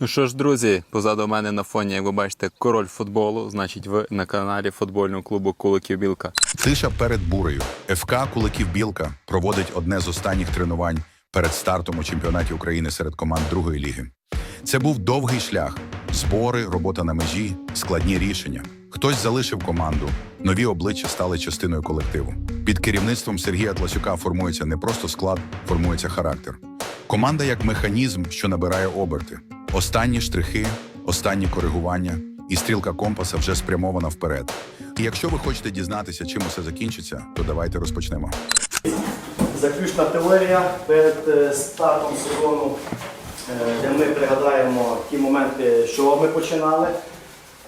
Ну що ж, друзі, позаду мене на фоні, як ви бачите, король футболу, значить, ви на каналі футбольного клубу Куликів Білка. Тиша перед бурею. ФК Куликів Білка проводить одне з останніх тренувань перед стартом у чемпіонаті України серед команд другої ліги. Це був довгий шлях: збори, робота на межі, складні рішення. Хтось залишив команду, нові обличчя стали частиною колективу. Під керівництвом Сергія Тласюка формується не просто склад, формується характер. Команда як механізм, що набирає оберти. Останні штрихи, останні коригування, і стрілка компаса вже спрямована вперед. І якщо ви хочете дізнатися, чим усе закінчиться, то давайте розпочнемо. Заключна теорія перед е, стартом сезону, е, де ми пригадаємо ті моменти, чого ми починали,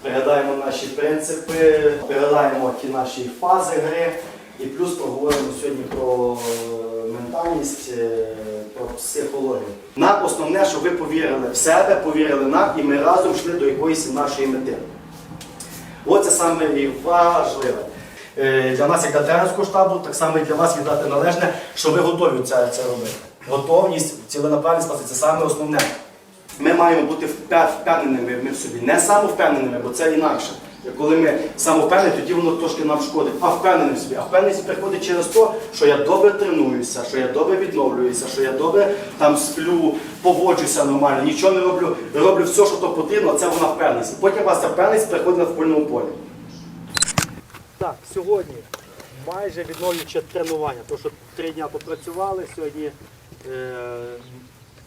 пригадаємо наші принципи, пригадаємо ті наші фази гри і плюс поговоримо сьогодні про ментальність, е, про психологію. Нам основне, щоб ви повірили в себе, повірили нам і ми разом йшли до якоїсь нашої мети. Оце саме і важливе. Е, Для нас, як для тренерського штабу, так само і для вас віддати належне, що ви готові це, це робити. Готовність, ціленаправленість це саме основне. Ми маємо бути впев- впевненими ми в собі, не самовпевненими, бо це інакше. Коли ми самовпевнені, тоді воно трошки нам шкодить, а впевнений в собі. А впевненість приходить через те, що я добре тренуюся, що я добре відновлююся, що я добре там сплю, поводжуся нормально, нічого не роблю, роблю все, що то потрібно, це вона впевненість. Потім вас ця впевненість приходить на футбольному полі. Так, сьогодні майже відновлююче тренування, тому що три дні попрацювали, сьогодні е,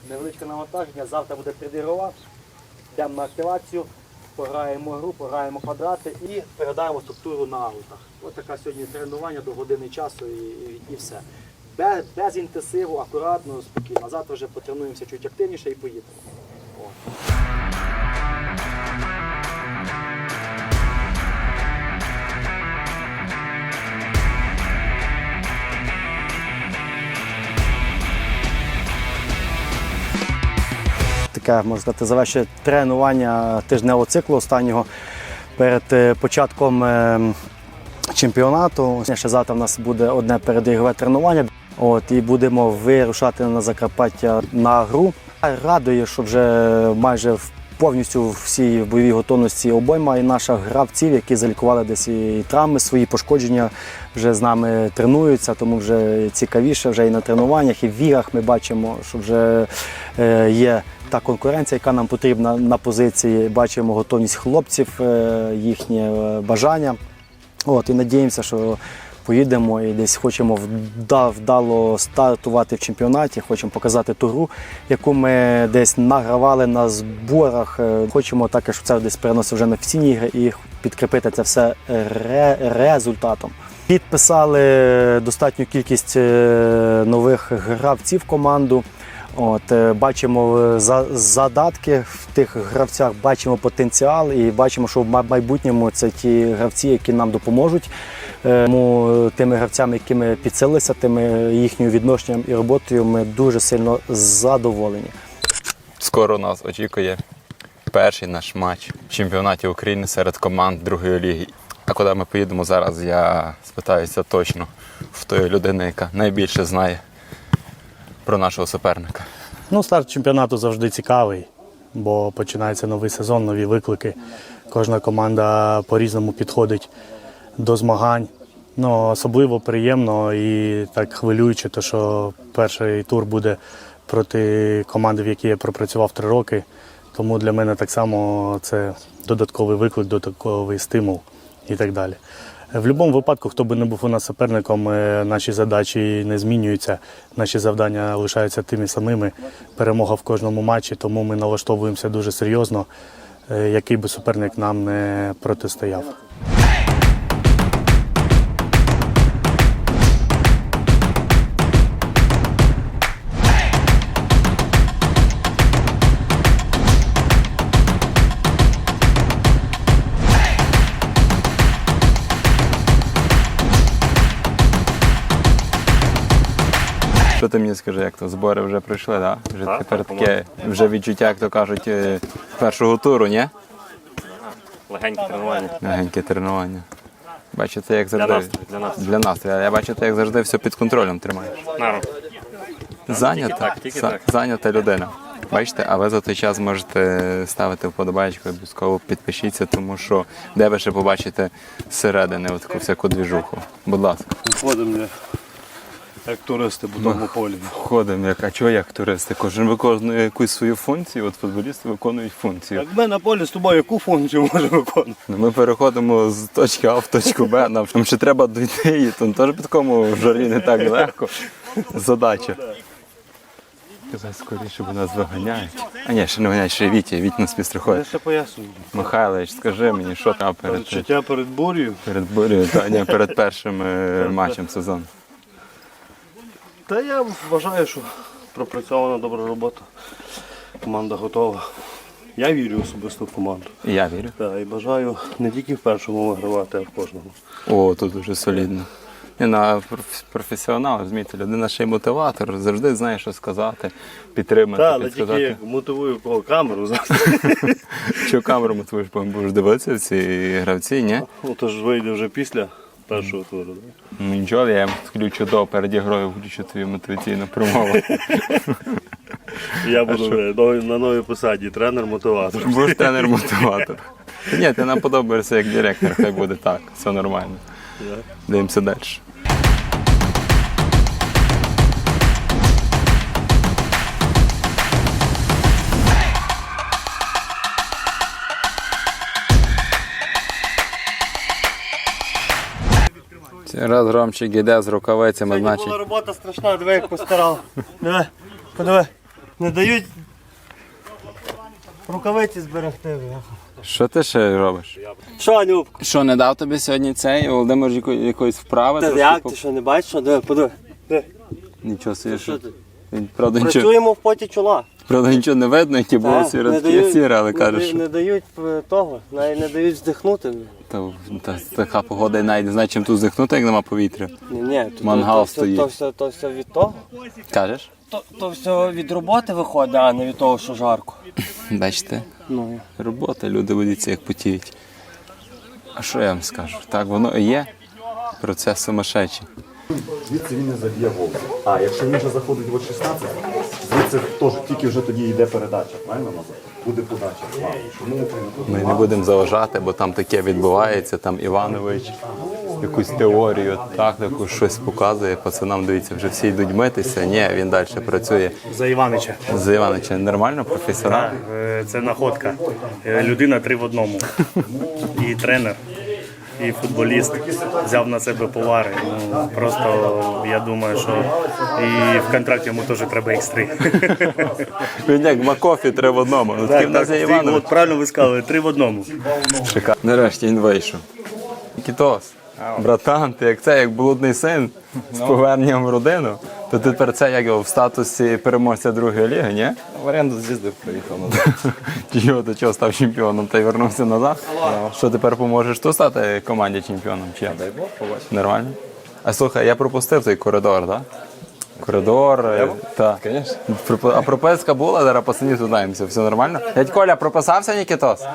невеличке навантаження, завтра буде тренувань, йдемо на активацію, пограємо гру, пограємо квадрати і передаємо структуру на аутах. Ось таке сьогодні тренування до години часу і, і, і все. Без, без інтенсиву, акуратно, спокійно. А завтра вже потренуємося чуть активніше і поїдемо. О. таке, можна сказати, завершує тренування тижневого циклу останнього перед е, початком е, чемпіонату. Ще завтра в нас буде одне передігове тренування. От, і будемо вирушати на Закарпаття на гру. Радує, що вже майже в- повністю всі в бойовій готовності обойма і наших гравців, які залікували десь і травми, свої пошкодження вже з нами тренуються, тому вже цікавіше вже і на тренуваннях, і в вірах ми бачимо, що вже е, є та конкуренція, яка нам потрібна на позиції. Бачимо готовність хлопців, е, їхнє е, бажання. От, і надіємося, що поїдемо і десь хочемо вда- вдало стартувати в чемпіонаті, хочемо показати ту гру, яку ми десь награвали на зборах. Е, Хочемо також це десь переносити вже на офіційні ігри і підкріпити це все ре- результатом. Підписали достатню кількість е, нових гравців в команду. От, е, бачимо е, за, задатки в тих гравцях, бачимо потенціал і бачимо, що в майбутньому це ті гравці, які нам допоможуть. Е, Тому тими гравцями, які ми підсилилися, тими їхнім відношенням і роботою, ми дуже сильно задоволені. Скоро нас очікує перший наш матч в чемпіонаті України серед команд другої ліги. А куди ми поїдемо зараз, я спитаюся точно в тої людини, яка найбільше знає про нашого суперника. Ну, старт чемпіонату завжди цікавий, бо починається новий сезон, нові виклики. Кожна команда по-різному підходить до змагань. Ну, особливо приємно і так хвилююче, то що перший тур буде проти команди, в якій я пропрацював три роки. Тому для мене так само це додатковий виклик, додатковий стимул і так далі. В будь-якому випадку, хто би не був у нас суперником, е, наші задачі не змінюються, наші завдання лишаються тими самими. Перемога в кожному матчі, тому ми налаштовуємося дуже серйозно, е, який би суперник нам не протистояв. Що ти мені скажи, як то збори вже пройшли, да? Вже Так, тепер так, таке вже відчуття, як то кажуть, е, першого туру, ні? Легеньке тренування. Легеньке тренування. Бачите, як завжди. настрою, для настрою. Для настрою. Я бачу, ти як завжди все під контролем тримаєш. Народ. Зайнята, так, тільки за- так. зайнята людина. Бачите, а ви за той час можете ставити вподобайку, обов'язково підпишіться, тому що де ви ще побачите зсередини таку всяку двіжуху. Будь ласка. Ходимо як туристи по тому полі. Ходимо, як а чого як туристи? Кожен виконує якусь свою функцію, от футболісти виконують функцію. Як ми на полі з тобою яку функцію можемо виконувати? Ну, Ми переходимо з точки А в точку Б, нам там ще треба дійти, і там теж під такому жарі не так легко. Задача. Казай скоріше, бо нас виганяють. А ні, ще не виганяють, ще Вітя, Вітя нас Я підстрахує. ще пояснюю. Михайлович, скажи мені, що там перед, Відчуття перед бурею. перед бурею, та ні, перед першим е, матчем сезону. Та я вважаю, що пропрацьована добра робота. Команда готова. Я вірю особисто в команду. І я вірю. Та, і бажаю не тільки в першому вигравати, а в кожному. О, тут дуже солідно. Ні, ну, а професіонал, розумієте, людина ще й мотиватор, завжди знає, що сказати, підтримати, Та, але тільки підсказати. як мотивую кого камеру зараз. Що камеру мотивуєш, бо будеш дивитися ці гравці, ні? Ну, то ж вийде вже після першого туру. да? Ну нічого, я включу до перед грою, включу твою мотиваційну промову. Я буду новий- на новій посаді, тренер-мотиватор. Будеш тренер-мотиватор. Ні, ти нам подобаєшся як директор, хай буде так, все нормально. Дивимося далі. Раз Ромчик іде з рукавицями, значить. була робота страшна, диви, як постарав. Диви, подиви. Не дають рукавиці зберегти. Що ти ще робиш? Що, Анюк? Що, не дав тобі сьогодні цей Володимир яко- якоїсь вправи? Та Трошки як ти що не бачиш? Що? Диви, подиви. Диви. Нічого собі, Що що. ти? Він, Правда, нічого, Працюємо в поті чола. Правда, нічого не видно, які були дають- сіре, але не кажеш, що Не дають е, того, навіть не дають вздихнути. та, та, така погода і навіть не знає, чим тут здихнути, як нема повітря. Ні, ні, то, Мангал то, стоїть. То все, то все від того. Кажеш? То, то все від роботи виходить, а не від того, що жарко. Бачите? Ну, Робота, люди будуть як потіють. А що я вам скажу? Так воно і є. Процес сумасшедший. Звідси він не заб'є гол. А якщо він вже заходить в 16, звідси теж тільки вже тоді йде передача, правильно назад? Буде подача. Слава. Чому? Ми не будемо заважати, бо там таке відбувається. Там Іванович якусь теорію, тактику, щось показує. Пацанам дивіться, вже всі йдуть митися. Ні, він далі працює. За Іванича. З Івановича нормально, професіонал. Е, Це находка. Е, Людина три в одному. І тренер, і футболіст взяв на себе повари. Ну, просто я думаю, що і в контракті йому теж треба X3. Він як Макофі три в одному. Ну, такий в нас є Іванович. от правильно ви сказали, три в одному. Шикарно. Нарешті він вийшов. Кітос, братан, ти як це, як блудний син з поверненням в родину, то ти тепер це як в статусі переможця другої ліги, ні? В оренду з'їздив, приїхав назад. Чого ти чого став чемпіоном та й вернувся назад? Що тепер поможеш тут стати команді чемпіоном? Чи як? Дай Бог, побачимо. Нормально? А слухай, я пропустив той коридор, так? Коридор, е, так. А прописка була, зараз пацанів знаємося, все нормально? Дядь Коля, прописався Нікітос?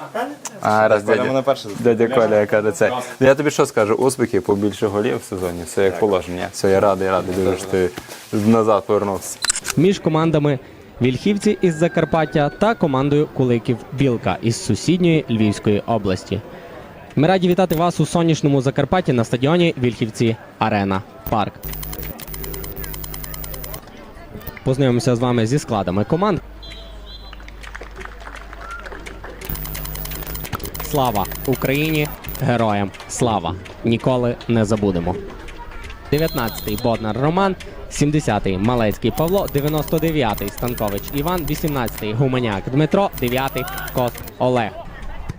А, раз Коля дядя, мене перший дядя Коля, яка до це. Я тобі що скажу, успіхів, побільше голів в сезоні, все як положення. Все, я радий, радий дуже, що ти назад повернувся. між командами Вільхівці із Закарпаття та командою Куликів Білка із сусідньої Львівської області. Ми раді вітати вас у сонячному Закарпатті на стадіоні Вільхівці Арена Парк. Познайомимося з вами зі складами команд. Слава Україні! Героям слава! Ніколи не забудемо. 19-й Боднар Роман, 70-й Малецький Павло, 99-й Станкович Іван, 18-й Гуменяк Дмитро, 9-й Кот Олег.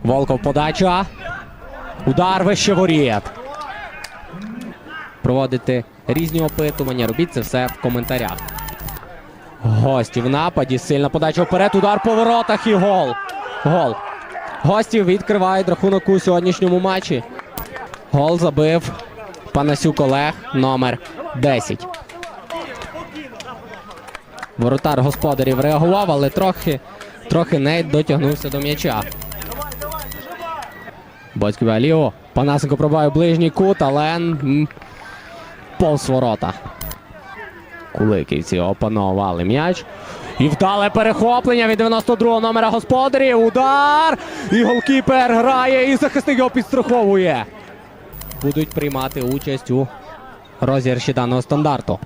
Волков подача. Удар вище воріт. Проводити різні опитування. Робіть це все в коментарях. Гості в нападі. Сильна подача вперед. Удар по воротах і гол. Гол. Гості відкривають рахунок у сьогоднішньому матчі. Гол забив Панасюк Олег, номер 10. Воротар господарів реагував, але трохи, трохи не дотягнувся до м'яча. Батьків Аліо. Панасенко пробиває ближній кут, але м, повз ворота. Куликівці опанували м'яч. І вдале перехоплення від 92-го номера господарів. Удар! І голкіпер грає, і захисник його підстраховує. Будуть приймати участь у розіграші даного стандарту.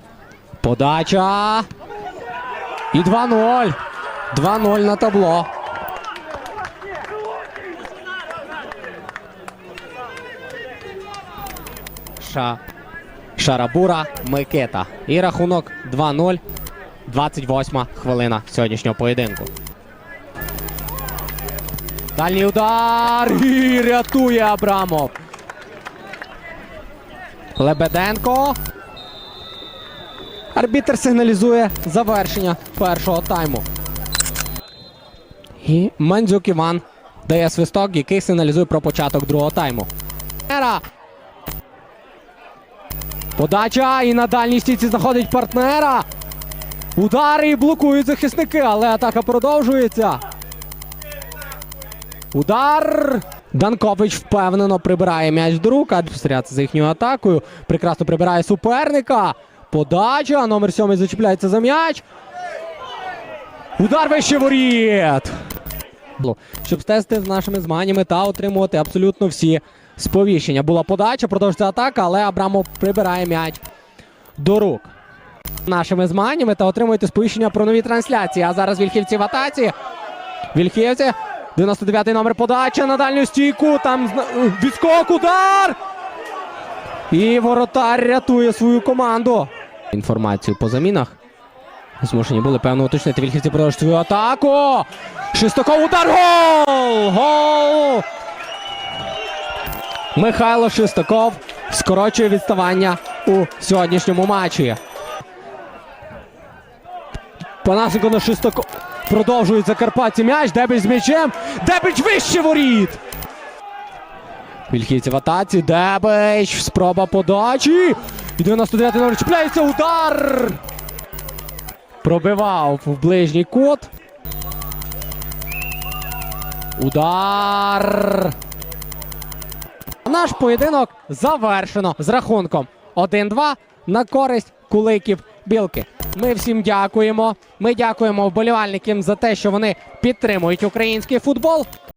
Подача. І 2-0. 2-0 на табло. Ша. Шарабура Микита. І рахунок 2-0. 28 хвилина сьогоднішнього поєдинку. Дальній удар і рятує Абрамов. Лебеденко. Арбітер сигналізує завершення першого тайму. І Мандзюк Іван дає свисток, який сигналізує про початок другого тайму. Подача і на дальній стійці знаходить партнера. Удари і блокують захисники, але атака продовжується. Удар! Данкович впевнено прибирає м'яч до рук, а за їхньою атакою. Прекрасно прибирає суперника. Подача. Номер сьомий зачіпляється за м'яч. Удар вище воріт. Щоб стежити з нашими змаганнями та отримувати абсолютно всі сповіщення. Була подача, продовжується атака, але Абрамов прибирає м'яч до рук. Нашими змаганнями та отримуєте сповіщення про нові трансляції. А зараз Вільхівці в атаці. Вільхівці. 99-й номер подача на дальню стійку. Там зна- відскок, удар. І воротар рятує свою команду. Інформацію по замінах. Змушені були певно уточнити. Вільхівці продовжують свою атаку. Шестаков удар. Гол! Гол! Михайло Шестаков скорочує відставання у сьогоднішньому матчі. Панасенко на Шестаков. Продовжують Закарпатці м'яч. Дебіч з м'ячем. Дебіч вище воріт. Вільхівці в атаці. Дебич. Спроба подачі. І 99 номер чіпляється. Удар. Пробивав в ближній кут. Удар. Наш поєдинок завершено з рахунком 1-2 на користь куликів білки. Ми всім дякуємо. Ми дякуємо вболівальникам за те, що вони підтримують український футбол.